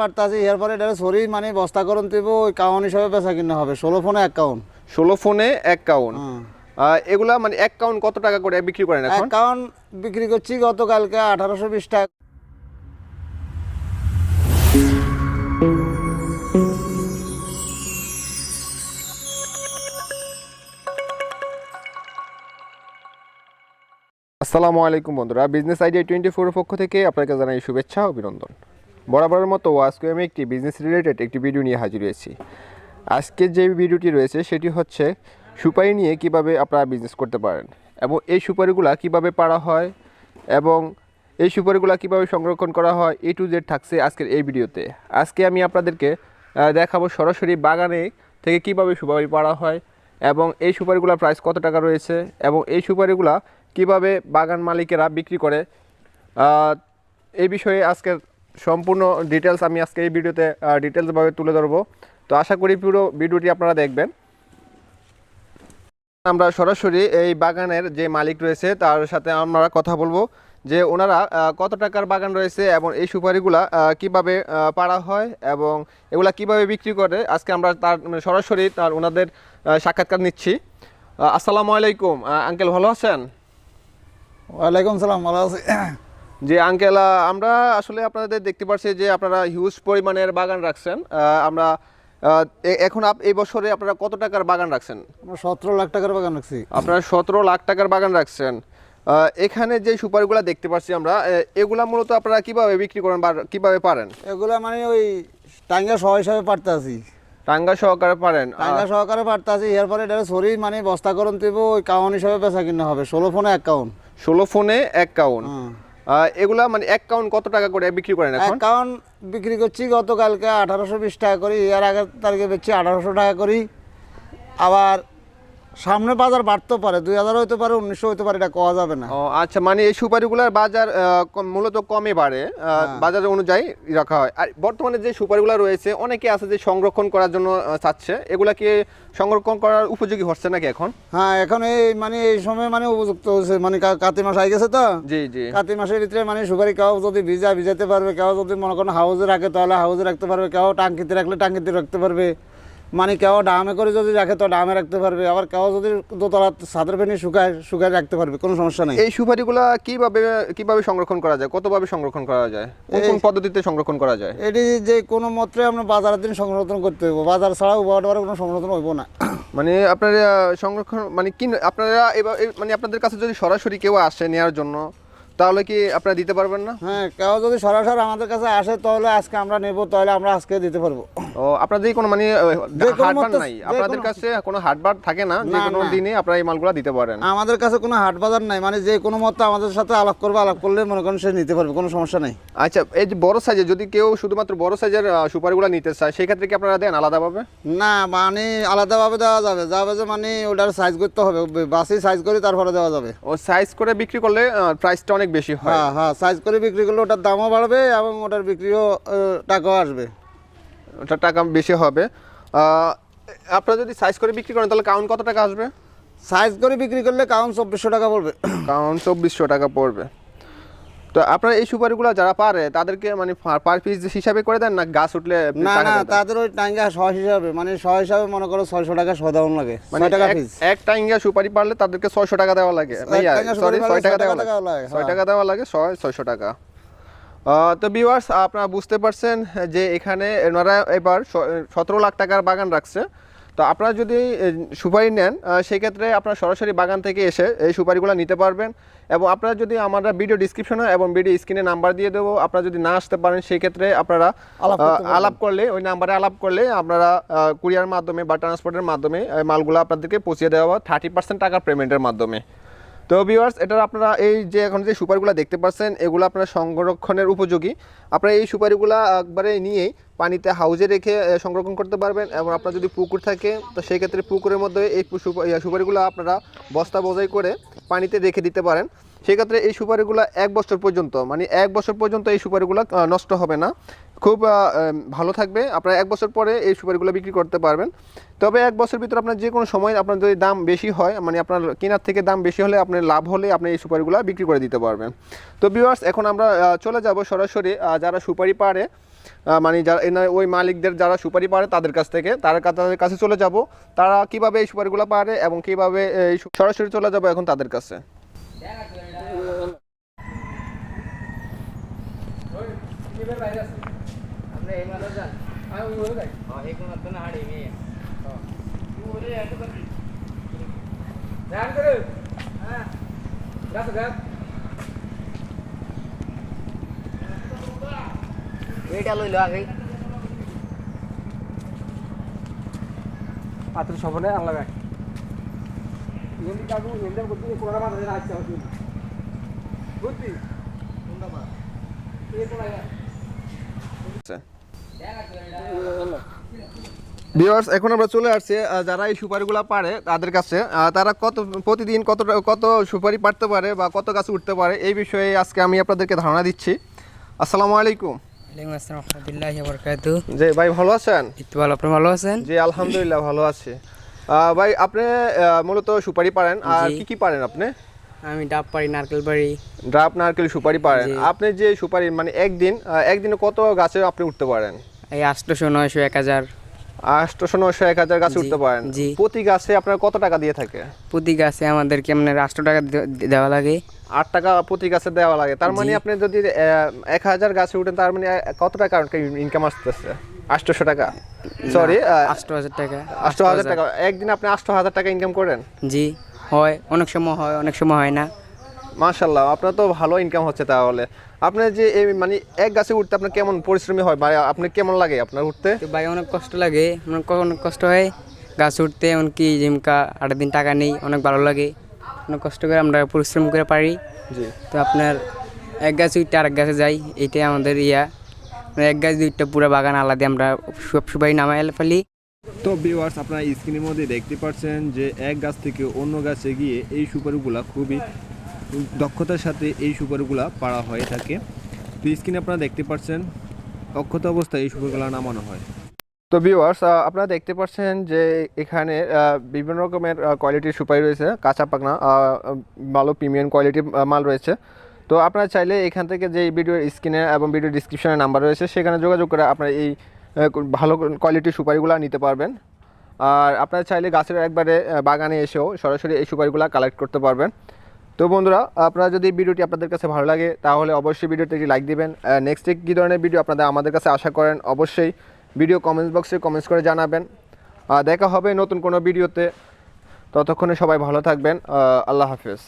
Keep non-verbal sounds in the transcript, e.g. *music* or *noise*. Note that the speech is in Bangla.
পারতাছি এরপরে এটা সরি মানে বস্তা করুন তুই ওই কাউন হিসাবে বেচা কিনা হবে ষোলো ফোনে এক কাউন ষোলো ফোনে এক কাউন হ্যাঁ। এগুলা মানে এক কাউন কত টাকা করে বিক্রি করেন এখন? কাউন বিক্রি করছি গতকালকে আঠারোশো বিশ টাকা। আসসালামু আলাইকুম বন্ধুরা বিজনেস আইডিয়া টোয়েন্টি ফোর পক্ষ থেকে আপনাকে জানাই শুভেচ্ছা অভিনন্দন। বরাবরের মতো আজকে আমি একটি বিজনেস রিলেটেড একটি ভিডিও নিয়ে হাজির হয়েছি। আজকে যে ভিডিওটি রয়েছে, সেটি হচ্ছে সুপারি নিয়ে কীভাবে আপনারা বিজনেস করতে পারেন এবং এই সুপারিগুলা কীভাবে পাড়া হয় এবং এই সুপারিগুলা কীভাবে সংরক্ষণ করা হয় এ টু জেড থাকছে আজকের এই ভিডিওতে আজকে আমি আপনাদেরকে দেখাবো সরাসরি বাগানে থেকে কীভাবে সুপারি পাড়া হয় এবং এই সুপারিগুলোর প্রাইস কত টাকা রয়েছে এবং এই সুপারিগুলা কীভাবে বাগান মালিকেরা বিক্রি করে। এই বিষয়ে আজকের সম্পূর্ণ ডিটেলস আমি আজকে এই ভিডিওতে ডিটেলসভাবে তুলে ধরবো। তো আশা করি পুরো ভিডিওটি আপনারা দেখবেন। আমরা সরাসরি এই বাগানের যে মালিক রয়েছে, তার সাথে আমরা কথা বলব যে ওনারা কত টাকার বাগান রয়েছে এবং এই সুপারিগুলা কীভাবে পাড়া হয় এবং এগুলা কীভাবে বিক্রি করে। আজকে আমরা তার মানে সরাসরি তার ওনাদের সাক্ষাৎকার নিচ্ছি। আসসালামু আলাইকুম আঙ্কেল ভালো আছেন? ওয়ালাইকুম সালাম, ভালো আছি। যে আঙ্কেল আমরা আসলে আপনাদের দেখতে পাচ্ছি যে আপনারা হিউজ পরিমাণের বাগান রাখছেন। আমরা এখন আপ এই বছরে আপনারা কত টাকার বাগান রাখছেন? আমরা সতেরো লাখ টাকার বাগান রাখছি। আপনারা সতেরো লাখ টাকার বাগান রাখছেন। এখানে যে সুপারিগুলো দেখতে পাচ্ছি আমরা এগুলা মূলত আপনারা কীভাবে বিক্রি করেন বা কীভাবে পারেন? এগুলা মানে ওই টাঙ্গা সহ হিসাবে পারতে আছি। টাঙ্গা সহকারে পারেন। টাঙ্গা সহকারে পারতে আছি এরপরে এটা সরি মানে বস্তা করুন তুই ওই কাউন হিসাবে বেচা কিনা হবে ষোলো ফোনে এক কাউন। ষোলো ফোনে এক কাউন। হ্যাঁ। এগুলা মানে এক কাউন্ট কত টাকা করে বিক্রি করেন এখন? কাউন্ট বিক্রি করছি গতকালকে আঠারোশো বিশ টাকা করি, এর আগের তারিখে বেচছি আঠারোশো টাকা করি। আবার সামনে বাজার বাড়তে পারে দুই হাজার হইতে পারে উনিশশো হইতে পারে এটা কোয়া যাবে না। ও আচ্ছা মানে এই সুপারিগুলোর বাজার মূলত কমে বাড়ে বাজার অনুযায়ী রাখা হয়। আর বর্তমানে যে সুপারিগুলো রয়েছে অনেকে আছে যে সংরক্ষণ করার জন্য চাচ্ছে। এগুলা কি সংরক্ষণ করার উপযোগী হচ্ছে নাকি এখন? হ্যাঁ এখন এই মানে এই সময় মানে উপযুক্ত হয়েছে। মানে কাতি মাস আই গেছে তো। জি জি। কাতি মাসের ভিতরে মানে সুপারি কেউ যদি ভিজা ভিজাতে পারবে কেউ যদি মনে করেন হাউজে রাখে তাহলে হাউজে রাখতে পারবে কেউ টাঙ্কিতে রাখলে টাঙ্কিতে রাখতে পারবে। মানে কেউ ডামে করে যদি রাখে তো ডামে রাখতে পারবে। আবার কেউ যদি দোতলা ছাদের ফেনি শুকায় শুকায় রাখতে পারবে কোনো সমস্যা নেই। এই সুপারিগুলা কীভাবে কীভাবে সংরক্ষণ করা যায়? কতভাবে সংরক্ষণ করা যায়? কোন কোন পদ্ধতিতে সংরক্ষণ করা যায়? এটি যে কোনো মতে আমরা বাজারের দিন সংরক্ষণ করতে হইব। বাজার ছাড়া উপার কোনো সংরক্ষণ হইব না। *coughs* মানে আপনারা সংরক্ষণ মানে কি আপনারা এবার মানে আপনাদের কাছে যদি সরাসরি কেউ আসে নেওয়ার জন্য তাহলে কি আপনারা দিতে পারবেন না? হ্যাঁ কেউ যদি সরাসরি আমাদের কাছে আসে তাহলে আজকে আমরা নেব তাহলে আমরা আজকে দিতে পারব। ও আপনাদের কোনো মানে হাটবার নাই? আপনাদের কাছে কোনো হাটবার থাকে না? যে কোনো দিনে আপনারা এই মালগুলা দিতে পারেন? আমাদের কাছে কোনো হাট বাজার নাই মানে যে কোনো মতে আমাদের সাথে আলাপ করবে আলাপ করলে মনে করেন সে নিতে পারবে কোনো সমস্যা নেই। আচ্ছা এই যে বড় সাইজের যদি কেউ শুধুমাত্র বড় সাইজের সুপারিগুলো নিতে চায় সেই ক্ষেত্রে কি আপনারা দেন আলাদাভাবে? না মানে আলাদাভাবে দেওয়া যাবে যাবে যে মানে ওটার সাইজ করতে হবে বাসি সাইজ করে তারপরে দেওয়া যাবে। ও সাইজ করে বিক্রি করলে প্রাইসটা অনেক বেশি হয়। হ্যাঁ হ্যাঁ সাইজ করে বিক্রি করলে ওটার দামও বাড়বে এবং ওটার বিক্রিও টাকাও আসবে। ওটার টাকা বেশি হবে। আপনার আপনারা যদি সাইজ করে বিক্রি করেন তাহলে কাউন্ট কত টাকা আসবে? সাইজ করে বিক্রি করলে কাউন্ট চব্বিশশো টাকা পড়বে। কাউন্ট চব্বিশশো টাকা পড়বে। তো আপনারা এই সুপারিগুলো যারা পারে তাদেরকে মানে পার পিস হিসাবে করে দেন না গাছ উঠলে না না তাদের ওই টাঙ্গা শ হিসাবে মানে শ হিসাবে মনে করো ছয়শো টাকা সদাউন লাগে মানে টাকা পিস এক টাইঙ্গা সুপারি পারলে তাদেরকে ছয়শো টাকা দেওয়া লাগে। সরি ছয় টাকা দেওয়া লাগে। ছয় হ্যাঁ। টাকা দেওয়া লাগে ছয় ছয়শো টাকা। আহ, তো ভিউয়ার্স আপনারা বুঝতে পারছেন যে এখানে ওনারা এবার সতেরো লাখ টাকার বাগান রাখছে। তো আপনারা যদি সুপারি নেন সেক্ষেত্রে আপনারা সরাসরি বাগান থেকে এসে এই সুপারিগুলো নিতে পারবেন। এবং আপনারা যদি আমরা ভিডিও ডিসক্রিপশনে এবং ভিডিও স্ক্রিনে নাম্বার দিয়ে দেবো আপনারা যদি না আসতে পারেন সেক্ষেত্রে আপনারা আলাপ করলে ওই নাম্বারে আলাপ করলে আপনারা কুরিয়ার মাধ্যমে বা ট্রান্সপোর্টের মাধ্যমে মালগুলো আপনাদেরকে পৌঁছে দেওয়া হবে। থার্টি পার্সেন্ট টাকা পেমেন্টের মাধ্যমে। তো ভিউয়ার্স এটা আপনারা এই যে এখন যে সুপারিগুলো দেখতে পাচ্ছেন, এগুলো আপনারা সংরক্ষণের উপযোগী। আপনারা এই সুপারিগুলো একবারে নিয়েই পানিতে হাউজে রেখে সংরক্ষণ করতে পারবেন এবং আপনার যদি পুকুর থাকে, তো সেই ক্ষেত্রে পুকুরের মধ্যে এই সুপা- সুপারিগুলো আপনারা বস্তা বোঝাই করে পানিতে রেখে দিতে পারেন। সেক্ষেত্রে এই সুপারিগুলো এক বছর পর্যন্ত মানে এক বছর পর্যন্ত এই সুপারিগুলো নষ্ট হবে না। খুব ভালো থাকবে। আপনারা এক বছর পরে এই সুপারিগুলো বিক্রি করতে পারবেন। তবে এক বছর ভিতরে আপনার যে কোনো সময় আপনার যদি দাম বেশি হয় মানে আপনার কেনার থেকে দাম বেশি হলে আপনার লাভ হলে আপনি এই সুপারিগুলো বিক্রি করে দিতে পারবেন। তো ভিউয়ার্স এখন আমরা চলে যাব সরাসরি যারা সুপারি পারে মানে যারা এনা- ওই মালিকদের যারা সুপারি পারে তাদের কাছ থেকে, তারা তাদের কাছে চলে যাব। তারা কীভাবে এই সুপারিগুলো পারে এবং কীভাবে এই সরাসরি চলে যাব এখন তাদের কাছে। এটা লইলো আগে পাত্র সফলে আনলা ব্যাগ এমনি কাকু এমনি করতে কোনটা মাথা দিয়ে আসছে বুঝলি কোনটা মা এই কোনটা ভিউয়ার্স এখন আমরা চলে আসছি যারা এই সুপারিগুলো পারে তাদের কাছে তারা কত প্রতিদিন কত কত সুপারি পারতে পারে বা কত গাছ উঠতে পারে এই বিষয়ে আজকে আমি আপনাদেরকে ধারণা দিচ্ছি। আসসালামু আলাইকুম। জি ভাই ভালো আছেন? আপনি ভালো আছেন? জি আলহামদুলিল্লাহ ভালো আছি। আহ, ভাই আপনি মূলত সুপারি পারেন আর কি কি পারেন আপনি? আমি ডাব পারি নারকেল পারি ড্রাপ নারকেল সুপারি পারেন আপনি যে সুপারি মানে একদিন একদিনে কত গাছে আপনি উঠতে পারেন? এই আটশোশো নয়শো এক হাজার। আটশোশো নশো এক হাজার গাছে উঠতে পারেন। জি। প্রতি গাছে আপনার কত টাকা দিয়ে থাকে? প্রতি গাছে আমাদের কেমন আটশো টাকা দেওয়া লাগে। আট টাকা প্রতি গাছে দেওয়া লাগে। তার মানে আপনি যদি এক হাজার গাছে উঠেন তার মানে কত টাকা ইনকাম আসতেছে? আটশোশো টাকা? সরি আটশো হাজার টাকা। আটশো হাজার টাকা। একদিন আপনি আটশো হাজার টাকা ইনকাম করেন? জি। হয় অনেক সময় হয় অনেক সময় হয় না। মাশাল্লাহ আপনার তো ভালো ইনকাম হচ্ছে তাহলে। আপনার যে এই মানে এক গাছে উঠতে আপনার কেমন পরিশ্রমী হয়? বা আপনার কেমন লাগে আপনার উঠতে? ভাই অনেক কষ্ট লাগে। অনেক অনেক কষ্ট হয় গাছ উঠতে এমনকি জিমকা আট দিন টাকা নেই অনেক ভালো লাগে। অনেক কষ্ট করে আমরা পরিশ্রম করে পারি। জি। তো আপনার এক গাছ উঠতে আরেক গাছে যাই এইটাই আমাদের ইয়া। এক গাছ দুইটা পুরো বাগান আলাদা আমরা সব সবাই নামাই ফেলি। তো ভিউয়ার্স আপনারা স্ক্রিনের মধ্যে দেখতে পাচ্ছেন যে এক গাছ থেকে অন্য গাছে গিয়ে এই সুপারিগুলা খুবই দক্ষতার সাথে এই সুপারিগুলা পাড়া হয়ে থাকে। তো স্ক্রিনে আপনারা দেখতে পাচ্ছেন অক্ষত অবস্থায় এই সুপারিগুলা নামানো হয়। তো ভিউয়ার্স আপনারা দেখতে পাচ্ছেন যে এখানে বিভিন্ন রকমের কোয়ালিটির সুপারি রয়েছে, কাঁচা পাকনা ভালো প্রিমিয়াম কোয়ালিটির মাল রয়েছে। তো আপনারা চাইলে এখান থেকে যে ভিডিও স্ক্রিনে এবং ভিডিও ডিসক্রিপশনে নাম্বার রয়েছে, সেখানে যোগাযোগ করে আপনারা এই ভালো কোয়ালিটির সুপারিগুলো নিতে পারবেন। আর আপনারা চাইলে গাছের একবারে বাগানে এসেও সরাসরি এই সুপারিগুলো কালেক্ট করতে পারবেন। তো বন্ধুরা, আপনারা যদি ভিডিওটি আপনাদের কাছে ভালো লাগে, তাহলে অবশ্যই ভিডিওতে একটি লাইক দিবেন। নেক্সট কী ধরনের ভিডিও আপনারা আমাদের কাছে আশা করেন, অবশ্যই ভিডিও কমেন্টস বক্সে কমেন্টস করে জানাবেন। দেখা হবে নতুন কোনো ভিডিওতে ততক্ষণে সবাই ভালো থাকবেন। আল্লাহ হাফেজ।